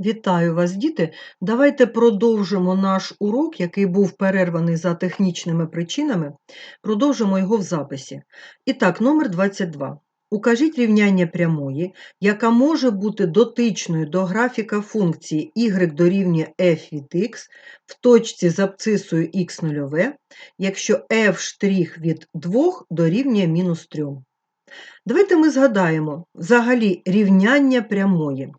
Вітаю вас, діти! Давайте продовжимо наш урок, який був перерваний за технічними причинами. Продовжимо його в записі. І так, номер 22. Укажіть рівняння прямої, яка може бути дотичною до графіка функції y дорівнює f від x в точці з абцисою x нульове, якщо f' від 2 дорівнює мінус 3. Давайте ми згадаємо взагалі рівняння прямої.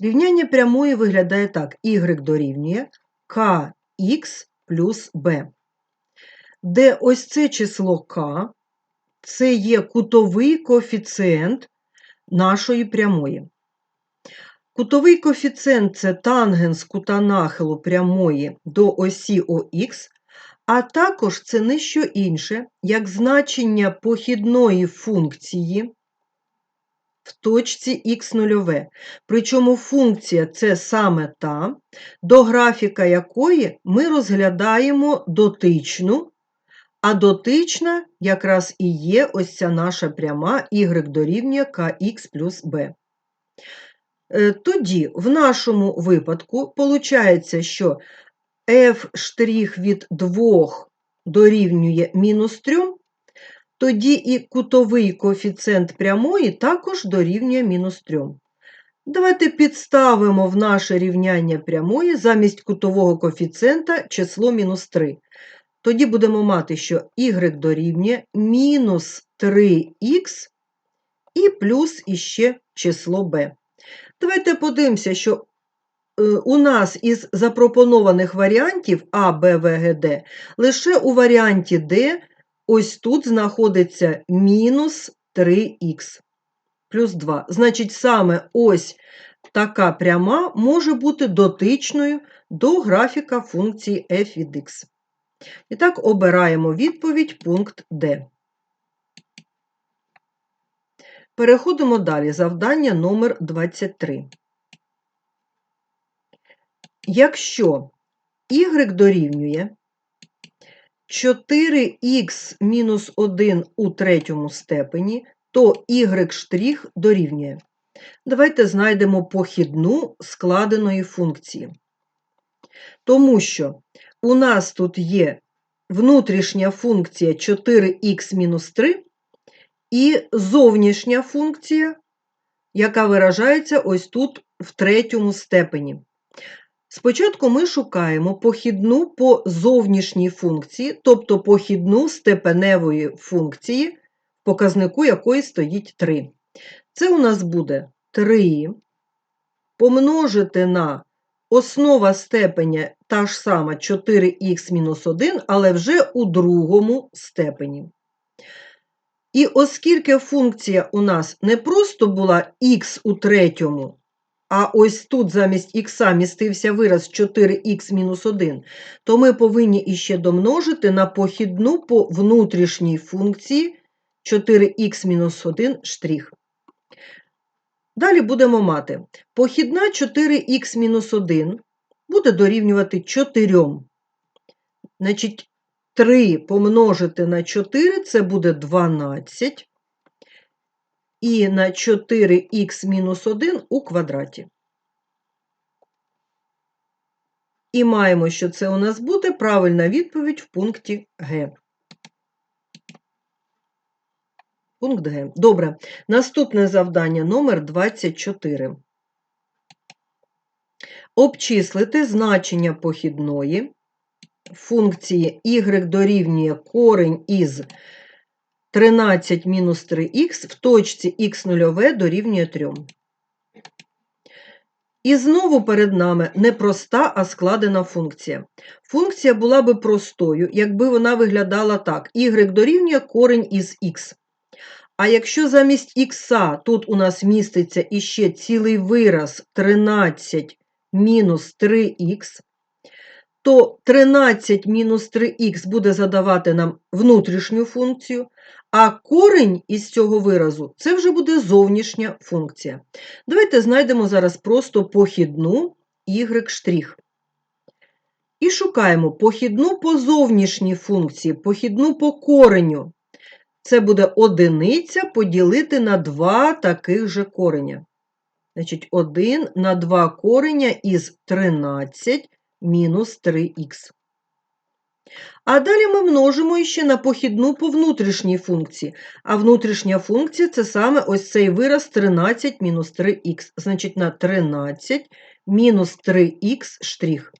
Рівняння прямої виглядає так: y дорівнює kx плюс b, де ось це число k це є кутовий коефіцієнт нашої прямої. Кутовий коефіцієнт це тангенс кута нахилу прямої до осі ОХ, а також це не що інше, як значення похідної функції в точці х нульове. Причому функція це саме та, до графіка якої ми розглядаємо дотичну, а дотична якраз і є ось ця наша пряма y дорівнює kx плюс b. Е, тоді, в нашому випадку, виходить, що f' від 2 дорівнює мінус 3, тоді і кутовий коефіцієнт прямої також дорівнює мінус 3. Давайте підставимо в наше рівняння прямої замість кутового коефіцієнта число мінус 3. Тоді будемо мати, що y дорівнює мінус 3х і плюс іще число b. Давайте подивимося, що е, у нас із запропонованих варіантів А, Б, В, Г, Д лише у варіанті D ось тут знаходиться мінус 3х плюс 2. Значить, саме ось така пряма може бути дотичною до графіка функції f від x. І так, обираємо відповідь пункт D. Переходимо далі. Завдання номер 23. Якщо y дорівнює 4х мінус 1 у третьому степені, то y' дорівнює. Давайте знайдемо похідну складеної функції. Тому що у нас тут є внутрішня функція 4х мінус 3 і зовнішня функція, яка виражається ось тут в третьому степені. Спочатку ми шукаємо похідну по зовнішній функції, тобто похідну степеневої функції, показнику якої стоїть 3. Це у нас буде 3 помножити на основа степеня та ж сама 4х-1, але вже у другому степені. І оскільки функція у нас не просто була х у третьому, а ось тут замість х містився вираз 4х-1, то ми повинні іще домножити на похідну по внутрішній функції 4х-1 штрих. Далі будемо мати похідна 4х-1 буде дорівнювати 4. Значить, 3 помножити на 4 це буде 12 і на 4х-1 у квадраті. І маємо, що це у нас буде правильна відповідь в пункті Г. Пункт Г. Добре. Наступне завдання номер 24. Обчислити значення похідної функції y дорівнює корень із 13 мінус 3х в точці х0 дорівнює 3. І знову перед нами не проста, а складена функція. Функція була би простою, якби вона виглядала так: y дорівнює корень із х. А якщо замість х тут у нас міститься іще цілий вираз 13 мінус 3х, то 13 мінус 3х буде задавати нам внутрішню функцію, а корень із цього виразу це вже буде зовнішня функція. Давайте знайдемо зараз просто похідну y'. І шукаємо похідну по зовнішній функції, похідну по кореню. Це буде одиниця поділити на два таких же кореня. Значить, 1 на 2 кореня із 13 мінус 3х. А далі ми множимо ще на похідну по внутрішній функції. А внутрішня функція це саме ось цей вираз 13 мінус 3х. Значить, на 13 мінус 3х штрих.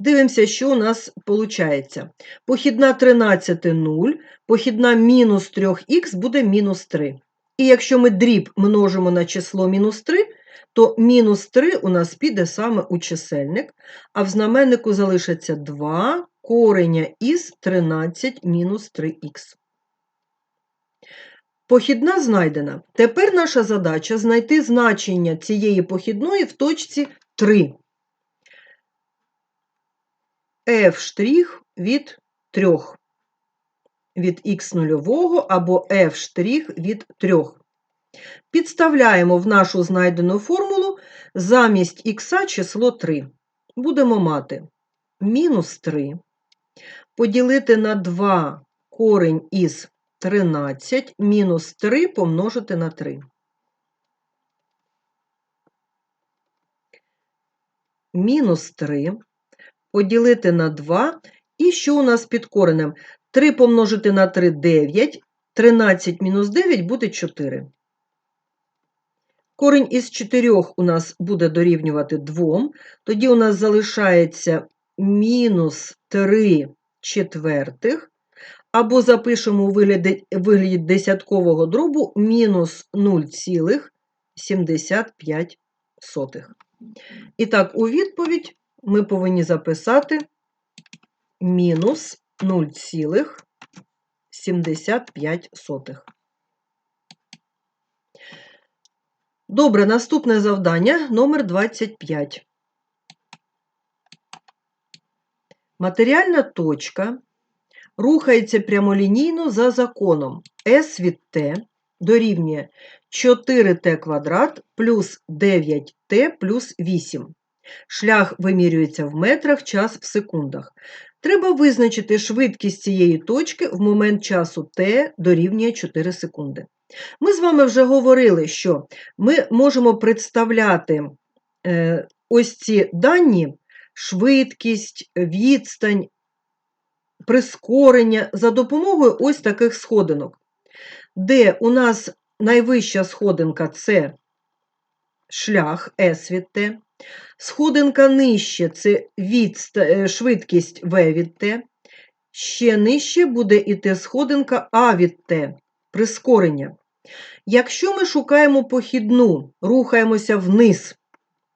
Дивимося, що у нас виходить. Похідна 13 – 0, похідна мінус 3х буде мінус 3. І якщо ми дріб множимо на число мінус 3, то мінус 3 у нас піде саме у чисельник, а в знаменнику залишиться 2 кореня із 13 мінус 3х. Похідна знайдена. Тепер наша задача знайти значення цієї похідної в точці 3 f' від 3, від х нульового або f' від 3. Підставляємо в нашу знайдену формулу замість х число 3. Будемо мати мінус 3 поділити на 2 корень із 13, мінус 3 помножити на 3. Мінус 3 поділити на 2. І що у нас під коренем? 3 помножити на 3 – 9, 13 мінус 9 буде 4. Корень із 4 у нас буде дорівнювати 2, тоді у нас залишається мінус 3 четвертих, або запишемо у вигляді, вигляді десяткового дробу мінус 0,75. І так, у відповідь ми повинні записати мінус 0,75. Добре, наступне завдання номер 25. Матеріальна точка рухається прямолінійно за законом S від T дорівнює 4t квадрат плюс 9t плюс 8. Шлях вимірюється в метрах, час в секундах. Треба визначити швидкість цієї точки в момент часу t дорівнює 4 секунди. Ми з вами вже говорили, що ми можемо представляти е, ось ці дані, швидкість, відстань, прискорення за допомогою ось таких сходинок, де у нас найвища сходинка це шлях S від T, Сходинка нижче це відста... Е, швидкість V від T. Ще нижче буде іти сходинка А від Т, прискорення. Якщо ми шукаємо похідну, рухаємося вниз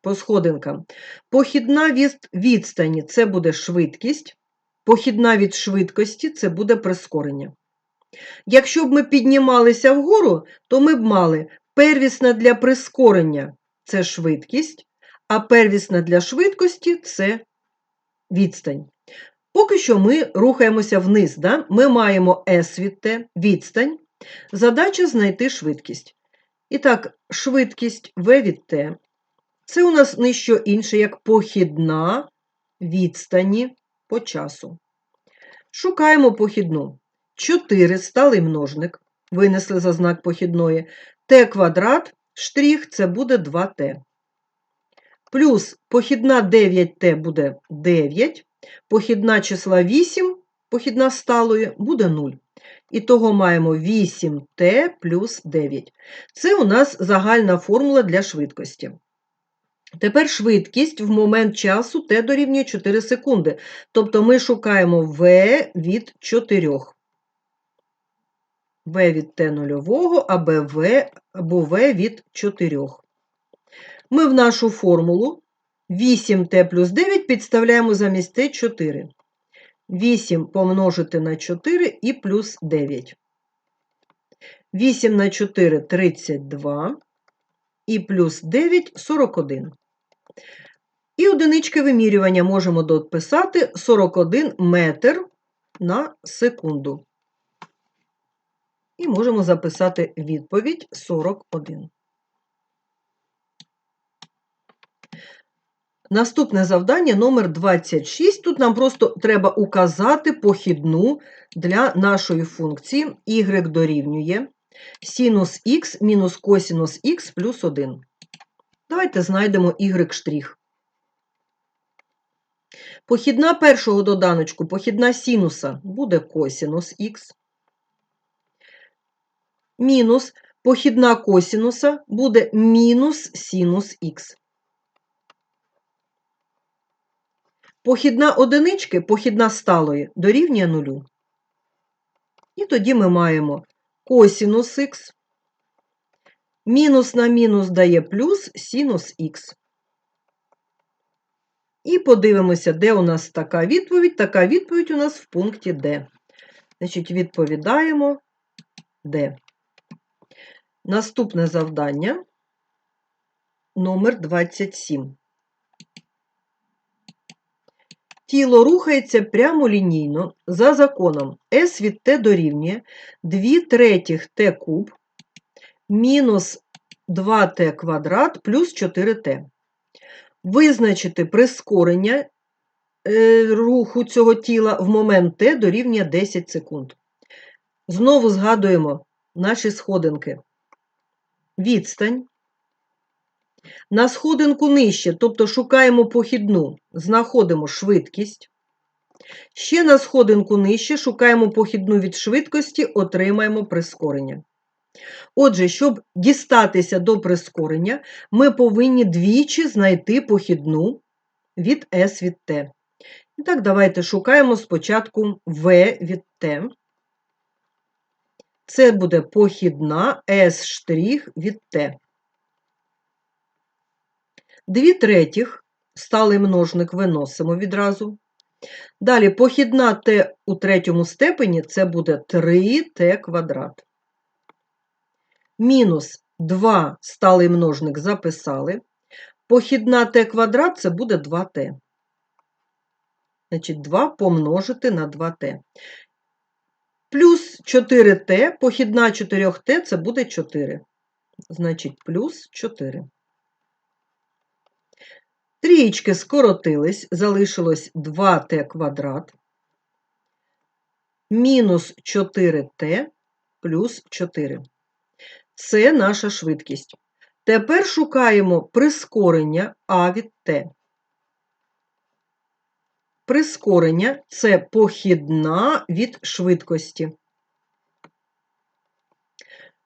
по сходинкам, похідна від відстані це буде швидкість, похідна від швидкості це буде прискорення. Якщо б ми піднімалися вгору, то ми б мали первісна для прискорення це швидкість, а первісна для швидкості це відстань. Поки що ми рухаємося вниз. Да? Ми маємо S від T, відстань. Задача знайти швидкість. І так, швидкість V від T це у нас не що інше, як похідна відстані по часу. Шукаємо похідну. 4 сталий множник. Винесли за знак похідної. Т квадрат, штрих це буде 2Т. Плюс похідна 9Т буде 9, похідна числа 8, похідна сталої буде 0. І того маємо 8Т плюс 9. Це у нас загальна формула для швидкості. Тепер швидкість в момент часу Т дорівнює 4 секунди. Тобто ми шукаємо В від 4. В від Т нульового, або В, або В від 4. Ми в нашу формулу 8t плюс 9 підставляємо замість t 4. 8 помножити на 4 і плюс 9. 8 на 4 32 і плюс 9 41. І одинички вимірювання можемо дописати 41 метр на секунду. І можемо записати відповідь 41. Наступне завдання номер 26. Тут нам просто треба указати похідну для нашої функції y дорівнює Синус х мінус косинус х плюс 1. Давайте знайдемо y штрих. Похідна першого доданочку, похідна синуса буде косинус х. Мінус похідна косинуса буде мінус синус х. Похідна одинички, похідна сталої дорівнює нулю. І тоді ми маємо косинус х, мінус на мінус дає плюс синус х. І подивимося, де у нас така відповідь. Така відповідь у нас в пункті Д. Значить, відповідаємо Д. Наступне завдання номер 27. Тіло рухається прямолінійно за законом S від T дорівнює 2 третіх T куб мінус 2T квадрат плюс 4T. Визначити прискорення е, руху цього тіла в момент T дорівнює 10 секунд. Знову згадуємо наші сходинки. Відстань. На сходинку нижче, тобто шукаємо похідну, знаходимо швидкість. Ще на сходинку нижче шукаємо похідну від швидкості, отримаємо прискорення. Отже, щоб дістатися до прискорення, ми повинні двічі знайти похідну від S від T. І так, давайте шукаємо спочатку V від T. Це буде похідна S' від T. Дві третіх сталий множник виносимо відразу. Далі похідна t у третьому степені це буде 3t квадрат. Мінус 2 сталий множник записали. Похідна t квадрат це буде 2t. Значить, 2 помножити на 2t. Плюс 4t, похідна 4t це буде 4. Значить, плюс 4. Трієчки скоротились, залишилось 2t квадрат мінус 4t плюс 4. Це наша швидкість. Тепер шукаємо прискорення А від Т. Прискорення це похідна від швидкості.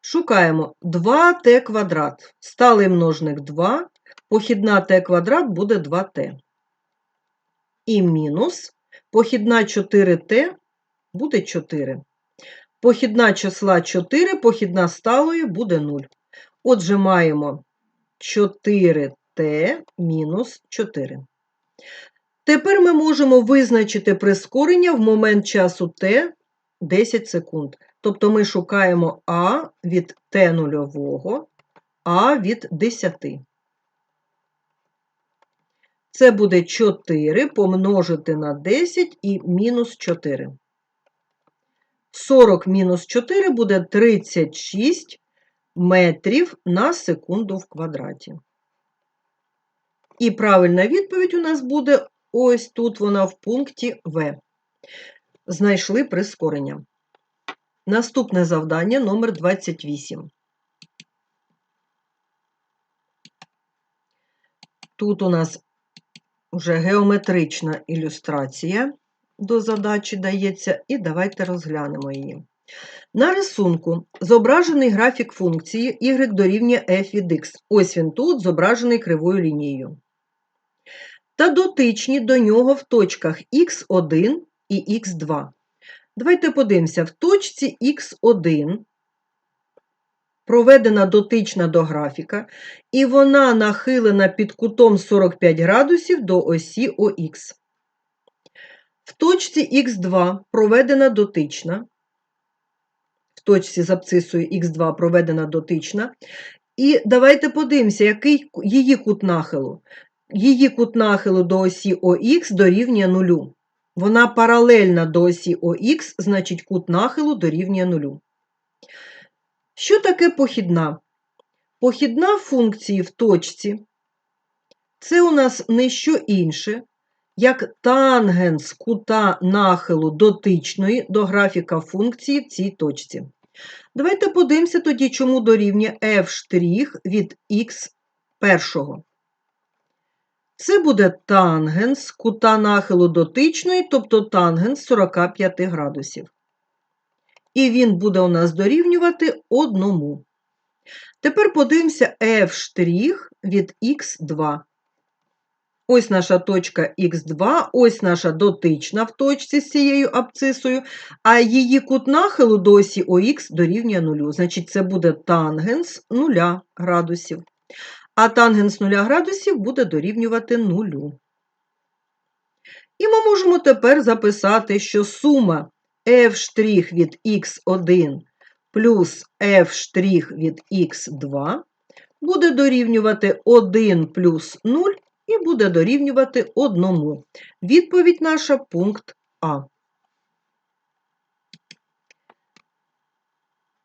Шукаємо 2t квадрат. Сталий множник 2, похідна t квадрат буде 2t. І мінус похідна 4t буде 4. Похідна числа 4, похідна сталої буде 0. Отже, маємо 4t мінус 4. Тепер ми можемо визначити прискорення в момент часу t 10 секунд. Тобто ми шукаємо А від t нульового, А від 10. Це буде 4 помножити на 10 і мінус 4. 40 мінус 4 буде 36 метрів на секунду в квадраті. І правильна відповідь у нас буде ось тут вона в пункті В. Знайшли прискорення. Наступне завдання номер 28. Тут у нас вже геометрична ілюстрація до задачі дається, і давайте розглянемо її. На рисунку зображений графік функції y дорівнює f від x. Ось він тут зображений кривою лінією. Та дотичні до нього в точках x1 і x2. Давайте подивимося, в точці x1 проведена дотична до графіка, і вона нахилена під кутом 45 градусів до осі ОХ. В точці х2 проведена дотична, в точці з абцисою х2 проведена дотична. І давайте подивимося, який її кут нахилу. Її кут нахилу до осі ОХ дорівнює нулю. Вона паралельна до осі ОХ, значить кут нахилу дорівнює нулю. Що таке похідна? Похідна функції в точці це у нас не що інше, як тангенс кута нахилу дотичної до графіка функції в цій точці. Давайте подивимося тоді, чому дорівнює f' від х першого. Це буде тангенс кута нахилу дотичної, тобто тангенс 45 градусів. І він буде у нас дорівнювати одному. Тепер подивимося f' від х2. Ось наша точка х2, ось наша дотична в точці з цією абцисою, а її кут нахилу до осі ОХ дорівнює 0. Значить, це буде тангенс 0 градусів. А тангенс 0 градусів буде дорівнювати 0. І ми можемо тепер записати, що сума f' від х1 плюс f' від х2 буде дорівнювати 1 плюс 0 і буде дорівнювати 1. Відповідь наша пункт А.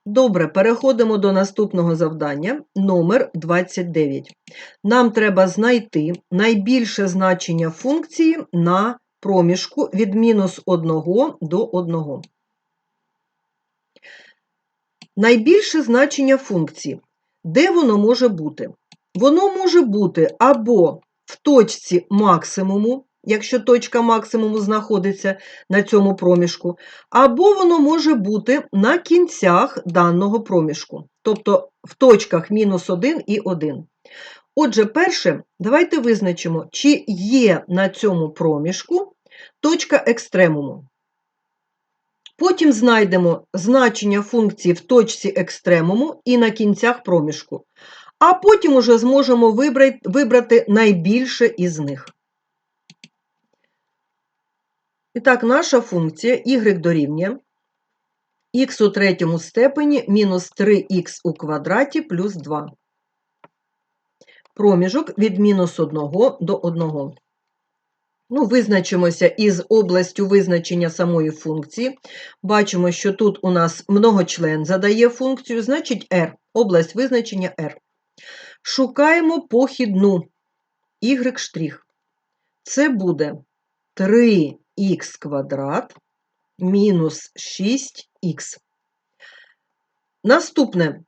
Добре, переходимо до наступного завдання, номер 29. Нам треба знайти найбільше значення функції на проміжку від мінус 1 до 1. Найбільше значення функції. Де воно може бути? Воно може бути або в точці максимуму, якщо точка максимуму знаходиться на цьому проміжку, або воно може бути на кінцях даного проміжку, тобто в точках мінус 1 і 1. Отже, перше, давайте визначимо, чи є на цьому проміжку точка екстремуму. Потім знайдемо значення функції в точці екстремуму і на кінцях проміжку а потім уже зможемо вибрати найбільше із них. І так, наша функція y дорівнює х у третьому степені мінус 3х у квадраті плюс 2. Проміжок від мінус 1 до 1. Ну, Визначимося із областю визначення самої функції. Бачимо, що тут у нас многочлен задає функцію, значить r, область визначення r. Шукаємо похідну y'. Це буде 3х квадрат мінус 6х. Наступне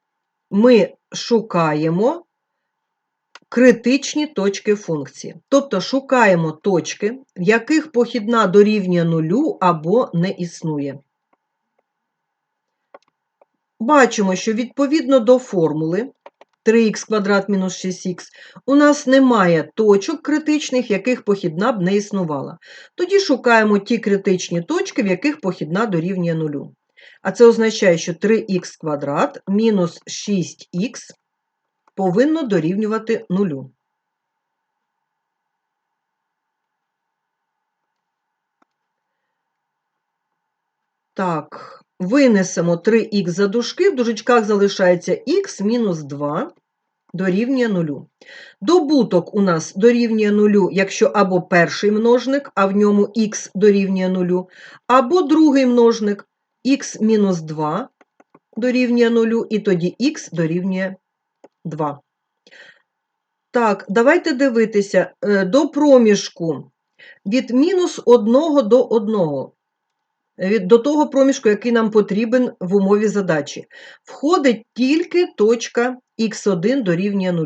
ми шукаємо критичні точки функції. Тобто шукаємо точки, в яких похідна дорівнює нулю або не існує. Бачимо, що відповідно до формули 3х квадрат мінус 6х, у нас немає точок критичних, яких похідна б не існувала. Тоді шукаємо ті критичні точки, в яких похідна дорівнює нулю. А це означає, що 3х квадрат мінус 6х повинно дорівнювати нулю. Так, Винесемо 3х за дужки, в дужечках залишається х мінус 2 дорівнює 0. Добуток у нас дорівнює 0, якщо або перший множник, а в ньому х дорівнює 0, або другий множник х мінус 2 дорівнює 0, і тоді х дорівнює 2. Так, давайте дивитися е, до проміжку від мінус 1 до 1 до того проміжку, який нам потрібен в умові задачі. Входить тільки точка х1 дорівнює 0.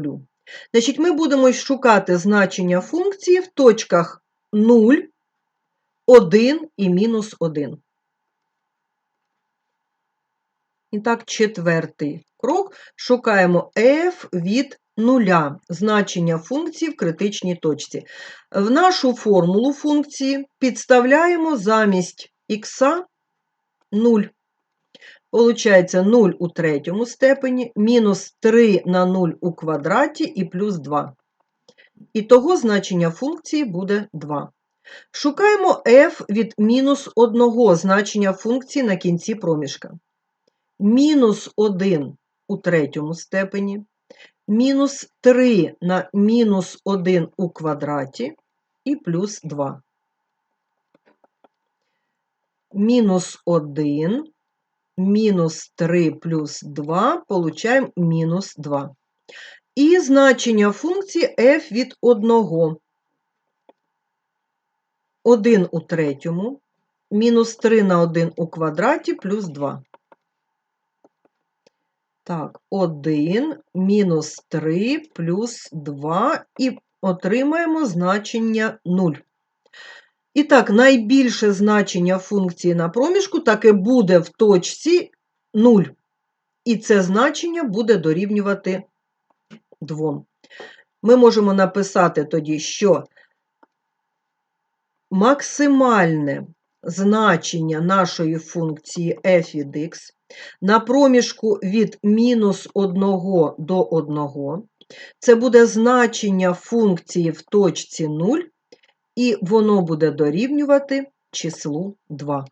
Значить, ми будемо шукати значення функції в точках 0, 1 і мінус 1. І так, четвертий крок. Шукаємо f від нуля значення функції в критичній точці. В нашу формулу функції підставляємо замість х 0. Получається 0 у третьому степені, мінус 3 на 0 у квадраті і плюс 2. І того значення функції буде 2. Шукаємо f від мінус 1 значення функції на кінці проміжка. Мінус 1 у третьому степені, мінус 3 на мінус 1 у квадраті і плюс 2 мінус 1, мінус 3 плюс 2, получаємо мінус 2. І значення функції f від 1. 1 у третьому, мінус 3 на 1 у квадраті плюс 2. Так, 1 мінус 3 плюс 2 і отримаємо значення 0. І так, найбільше значення функції на проміжку таки буде в точці 0. І це значення буде дорівнювати 2. Ми можемо написати тоді, що максимальне значення нашої функції f від x на проміжку від мінус 1 до 1 це буде значення функції в точці 0, і воно буде дорівнювати числу 2.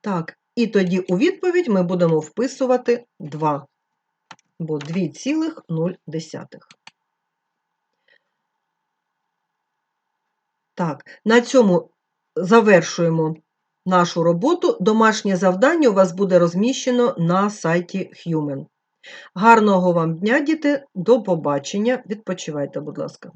Так, і тоді у відповідь ми будемо вписувати 2, бо 2,0. Так, на цьому завершуємо нашу роботу. Домашнє завдання у вас буде розміщено на сайті Human. Гарного вам дня, діти, до побачення. Відпочивайте, будь ласка.